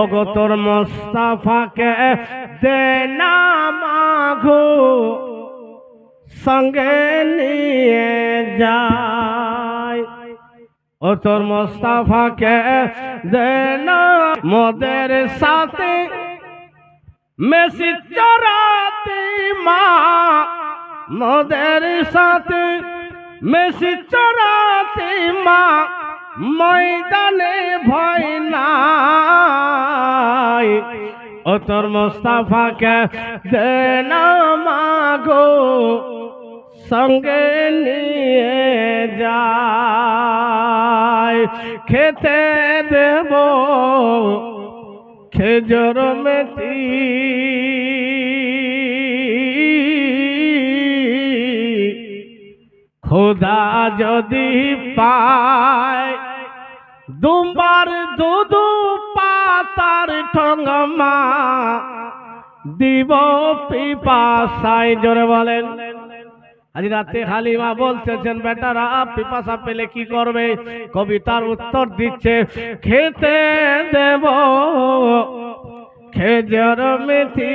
ওগো তোর মোস্তাফাকে দে না মাঘো, সঙ্গে নিয়ে যায়। ও তোর মোস্তাফাকে দে না মোদের সাথে মেসি চরাতে মা। মোদের সাথে মেসি চরাতে মা। ময়দানে ভয় নাই ও তোর মোস্তাফাকে দে না মাগো, সঙ্গে নিয়ে যায়। খেতে দেব খেজর মেতি খোদা যদি পায় দুম্বার দুদু পাতার ঠঙ্গমা দিব পিপাসাই জোরে বলেন। আজ রাতে হালিমা বলতেছেন, বেটারা পিপাসা পেলে কি করবে? কবিতার উত্তর দিচ্ছে, খেতে দেব। খেজর মেথি,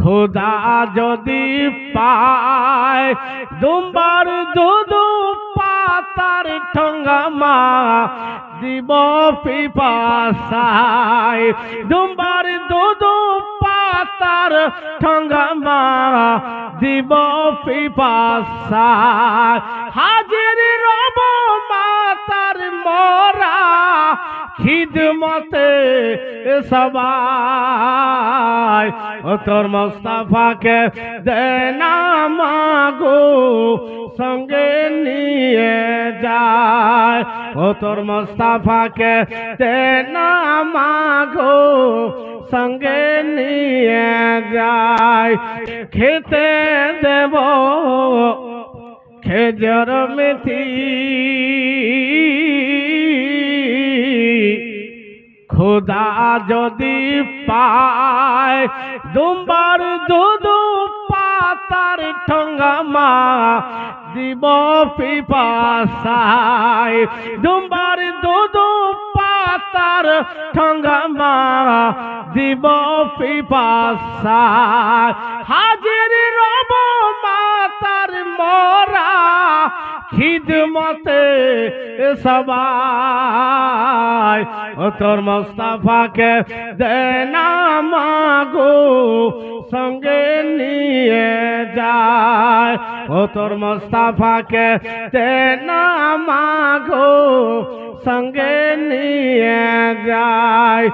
খোদা যদি পায়, দুম্বার দুদু পাতার ঠঙ্গামা দিব পিপাসায়। দুম্বার দুদু পাতার ঠঙ্গামা দিব পিপাসায়। হাজির রব মাতার মরা খিদমতে সবাই। তোর মোস্তাফাকে দে না মাগো। সঙ্গে নিয়ে যায়। ও তোর মোস্তাফাকে দে না মাগো, সঙ্গে নিয়ে যায়। খেতে দেব খেজর মেথি। খোদা যদি পায়, দুম্বার দুদু পাতার ঠঙ্গামা দিব পিপাসায়। দুম্বার দুদু পাতার ঠঙ্গামা দিব পিপাসায়। হাজির খিদমতে সবাই তোর মোস্তাফাকে দে না মাগো, সঙ্গে নিয়ে যায়। ও তোর মোস্তাফাকে দে না মাগো, সঙ্গে নিয়ে যায়।